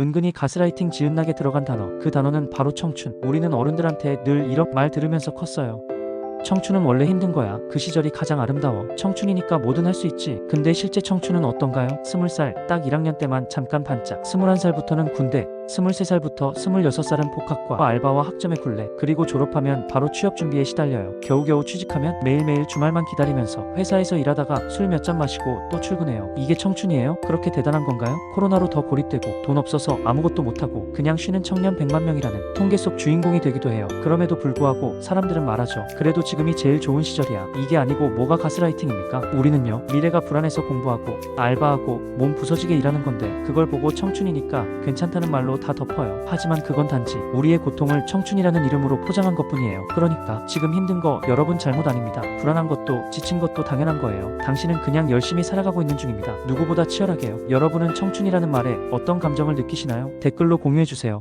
은근히 가스라이팅 지은나게 들어간 단어. 그 단어는 바로 청춘. 우리는 어른들한테 늘 이런 말 들으면서 컸어요. 청춘은 원래 힘든 거야. 그 시절이 가장 아름다워. 청춘이니까 뭐든 할 수 있지. 근데 실제 청춘은 어떤가요? 스물 살, 딱 1학년 때만 잠깐 반짝. 스물한 살부터는 군대. 스물세 살부터 스물여섯 살은 복학과 알바와 학점의 굴레. 그리고 졸업하면 바로 취업 준비에 시달려요. 겨우겨우 취직하면 매일매일 주말만 기다리면서 회사에서 일하다가 술 몇 잔 마시고 또 출근해요. 이게 청춘이에요? 그렇게 대단한 건가요? 코로나로 더 고립되고 돈 없어서 아무것도 못하고 그냥 쉬는 청년 100만 명이라는 통계 속 주인공이 되기도 해요. 그럼에도 불구하고 사람들은 말하죠. 그래도 지금이 제일 좋은 시절이야. 이게 아니고 뭐가 가스라이팅입니까? 우리는요. 미래가 불안해서 공부하고 알바하고 몸 부서지게 일하는 건데 그걸 보고 청춘이니까 괜찮다는 말로 다 덮어요. 하지만 그건 단지 우리의 고통을 청춘이라는 이름으로 포장한 것 뿐이에요. 그러니까 지금 힘든 거 여러분 잘못 아닙니다. 불안한 것도 지친 것도 당연한 거예요. 당신은 그냥 열심히 살아가고 있는 중입니다. 누구보다 치열하게요. 여러분은 청춘이라는 말에 어떤 감정을 느끼시나요? 댓글로 공유해 주세요.